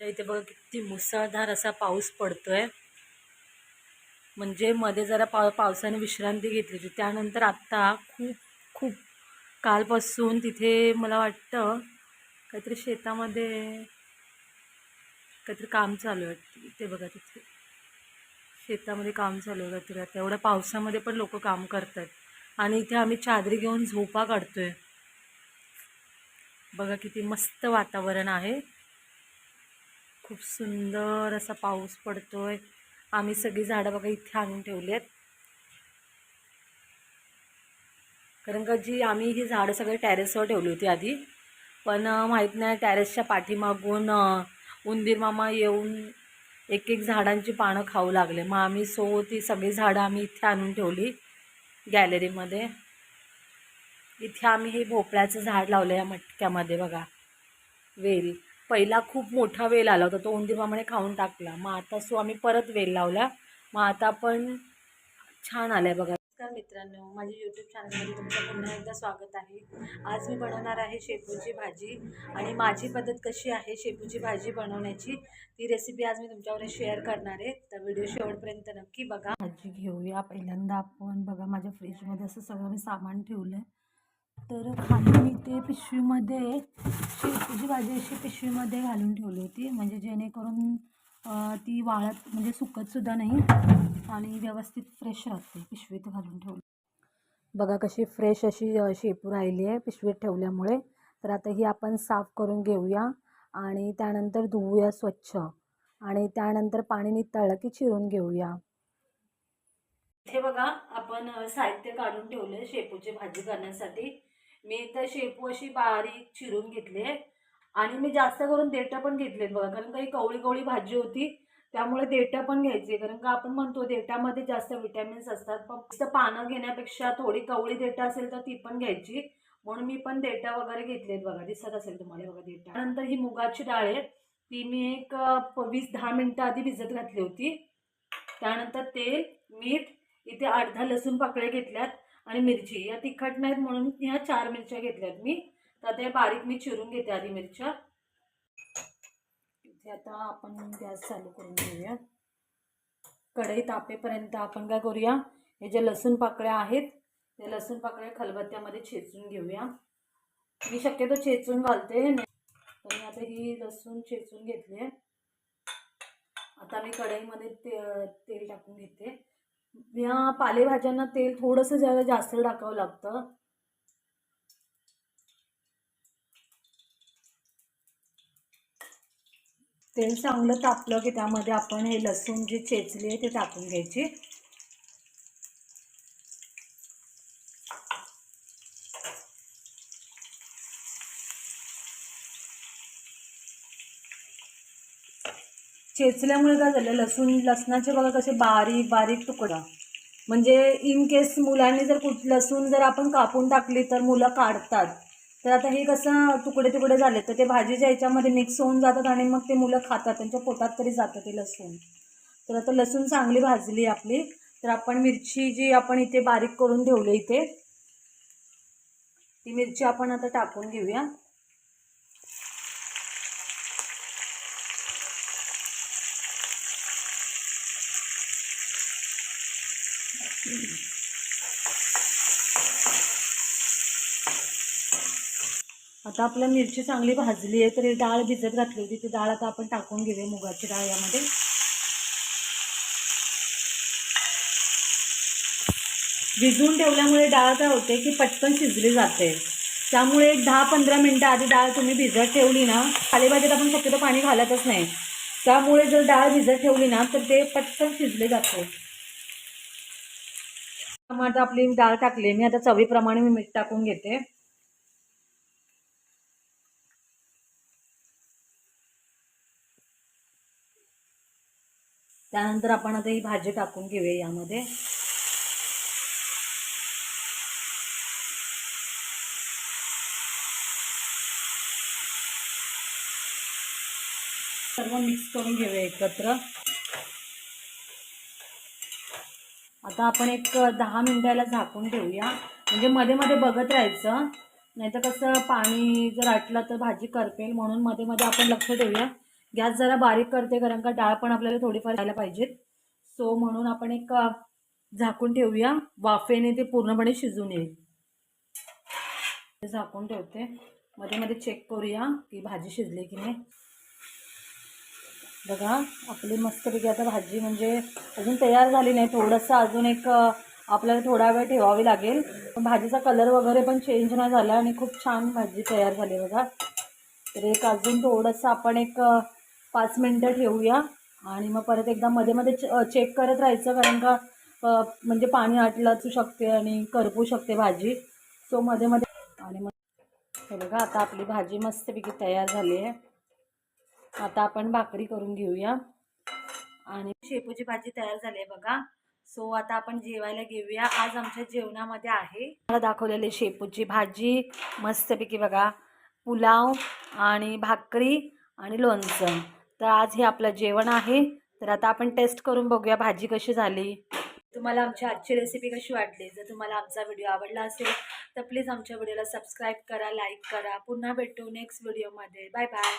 आमच्या इथे बघा किती मुसळधार असा पाऊस पडतोय. म्हणजे मध्ये जरा पाव पावसाने विश्रांती घेतली होती. त्यानंतर आत्ता खूप खूप कालपासून तिथे मला वाटतं काहीतरी शेतामध्ये काहीतरी काम चालू आहे ते बघा तिथे. शेतामध्ये काम चालू आहे काहीतरी. आता एवढ्या पावसामध्ये पण लोक काम करतात. आणि इथे आम्ही चादरी घेऊन झोपा काढतोय. बघा किती मस्त वातावरण आहे. खूप सुंदर असा पाऊस पडतोय. आम्ही सगळी झाडं बघा इथे आणून ठेवली आहेत. कारण का जी आम्ही ही झाडं सगळे टॅरेसवर ठेवली होती आधी. पण माहीत नाही टॅरेसच्या पाठीमागून उंदीरमामा उंदीर मामा येऊन एक एक झाडांची पानं खाऊ लागले. मग आम्ही सो ती सगळी झाडं आम्ही इथे आणून ठेवली गॅलरीमध्ये इथे आम्ही हे भोपळ्याचं झाड लावलं या मटक्यामध्ये बघा. वेल. पहिला खूप मोठा वेल आला होता तो उंदीर मामाने खाऊन टाकला. मग आता सो आम्ही परत वेल लावला. मग आता पण छान आलं आहे बघा. नमस्कार मित्रांनो माझ्या यूट्यूब चॅनलमध्ये तुमचं पुन्हा एकदा स्वागत आहे. आज मी बनवणार आहे शेपूची भाजी आणि माझी पद्धत कशी आहे शेपूची भाजी बनवण्याची ती रेसिपी आज मी तुमच्यावर शेअर करणार आहे. तर व्हिडिओ शेवटपर्यंत नक्की बघा. भाजी घेऊया. पहिल्यांदा आपण बघा माझ्या फ्रीजमध्ये असं सगळं मी सामान ठेवलं आहे तर खाली मी ते पिशवीमध्ये शेपूची भाजी अशी पिशवीमध्ये घालून ठेवली होती. म्हणजे जेणेकरून ती वाळत म्हणजे सुकतसुद्धा नाही आणि व्यवस्थित फ्रेश राहते. पिशवीत घालून ठेवली. बघा कशी फ्रेश अशी शेपू राहिली आहे पिशवीत ठेवल्यामुळे. तर आता ही आपण साफ करून घेऊया आणि त्यानंतर धुवूया स्वच्छ. आणि त्यानंतर पाणी नितळलं की चिरून घेऊया. इथे बघा आपण साहित्य काढून ठेवले शेपूची भाजी करण्यासाठी. मी तर शेपू अशी बारीक चिरून घेतले आणि मी जास्त करून देठं पण घेतलेत बघा कारण काही कवळी कवळी भाजी होती त्यामुळे देठं पण घ्यायची कारण का आपण म्हणतो देठामध्ये जास्त विटॅमिन्स असतात पण फक्त पानं घेण्यापेक्षा थोडी कवळी देठं असेल तर ती पण घ्यायची. म्हणून मी पण देठं वगैरे घेतलेत बघा दिसत असेल तुम्हाला बघा देठा. त्यानंतर ही मुगाची डाळ आहे ती मी एक वीस दहा मिनटं आधी भिजत घातली होती. त्यानंतर तेल मीठ इथे अर्धा लसूण पाकळ्या घेतल्यात. आणि मिरची. या तिखट नाहीत म्हणून ह्या चार मिरच्या घेतल्यात मी. तर ते बारीक मी चिरून घेते आधी मिरच्या. इथे आता आपण गॅस चालू करून घेऊया. कढई तापेपर्यंत आपण काय करूया? हे जे लसूण पाकळ्या आहेत ते लसूण पाकळ्या खलबत्त्यामध्ये चेचून घेऊया. मी शक्यतो चेचून घालते. तर मी आता ही लसूण चेचून घेतली आता मी कढईमध्ये ते तेल टाकून घेते. या पालेभाज्यांना तेल थोडंसं जरा जास्त टाकावं लागतं. तेल चांगलं तापलं की त्यामध्ये आपण हे लसूण जे चेचली आहे ते टाकून घ्यायची. चेचल्यामुळे काय झालं? लसूण लसणाचे बघा कसे बारीक बारीक तुकडा. म्हणजे इन केस मुलांनी जर कुठ लसूण जर आपण कापून टाकली तर मुलं काढतात. तर आता हे कसं तुकडे तुकडे झाले तर ते भाजीच्या ह्याच्यामध्ये मिक्स होऊन जातात आणि मग ते मुलं खातात. त्यांच्या पोटात तरी जातं ते लसूण. तर आता लसूण चांगली भाजली आपली. तर आपण मिरची जी आपण इथे बारीक करून ठेवली इथे ती मिरची आपण आता टाकून घेऊया. आता आपल्या मिरची चांगली भाजली आहे तर डाळ भिजत घातली होती. ती डाळ आता आपण टाकून घेऊया मुगाची डाळ यामध्ये. भिजवून ठेवल्यामुळे डाळ काय होते की पटकन शिजली जाते. त्यामुळे एक दहा पंधरा मिनटं आधी डाळ तुम्ही भिजत ठेवली ना पालेभाजीत आपण शक्यतो पाणी घालतच नाही. त्यामुळे जर डाळ भिजत ठेवली ना तर ते पटकन शिजले जाते. टमाटर आपली डाळ टाकली मी आता चवीप्रमाणे मी मीठ टाकून घेते. त्यानंतर आपण आता ही भाजी टाकून घेऊया यामध्ये. सर्व मिक्स करून घेऊया एकत्र. आता आपण एक दहा मिनिटाला झाकून ठेवूया. म्हणजे मध्ये मध्ये बघत राहायचं. नाही तर कसं पाणी जर आटलं तर भाजी करपेल म्हणून मध्ये मध्ये आपण लक्ष ठेवूया. गॅस जरा बारीक करते कारण का डाळ पण आपल्याला थोडीफार जायला पाहिजेत. सो म्हणून आपण एक झाकून ठेवूया. वाफेने ते पूर्णपणे शिजून येईल. ते झाकून ठेवते. मध्ये मध्ये चेक करूया की भाजी शिजली की नाही. बघा आपली मस्तपैकी आता भाजी म्हणजे अजून तयार झाली नाही. थोडंसं अजून एक आपल्याला थोडा वेळ ठेवावी लागेल. पण भाजीचा कलर वगैरे पण चेंज नाही झाला आणि खूप छान भाजी तयार झाली बघा. तर एक अजून थोडंसं आपण एक पाच मिनटं ठेवूया. आणि मग परत एकदा मध्ये मध्ये च- चेक करत राहायचं कारण का म्हणजे पाणी आटलाचू असू शकते आणि करपू शकते भाजी. सो मध्ये मध्ये आणि मग हे बघा आता आपली भाजी मस्तपैकी तयार झाली आहे. आता आपण भाकरी करून घेऊया. आणि शेपूची भाजी तयार झाली आहे बघा. सो आता आपण जेवायला घेऊया. आज आमच्या जेवणामध्ये आहे. मला दाखवलेली शेपूची भाजी. मस्तपैकी बघा. पुलाव आणि भाकरी आणि लोणचं. तर आज हे आपलं जेवण आहे. तर आता आपण टेस्ट करून बघूया भाजी कशी झाली. तुम्हाला आमची आजची रेसिपी कशी वाटली? जर तुम्हाला आमचा व्हिडिओ आवडला असेल तर प्लीज आमच्या व्हिडिओला सबस्क्राईब करा लाईक करा. पुन्हा भेटू नेक्स्ट व्हिडिओमध्ये बाय बाय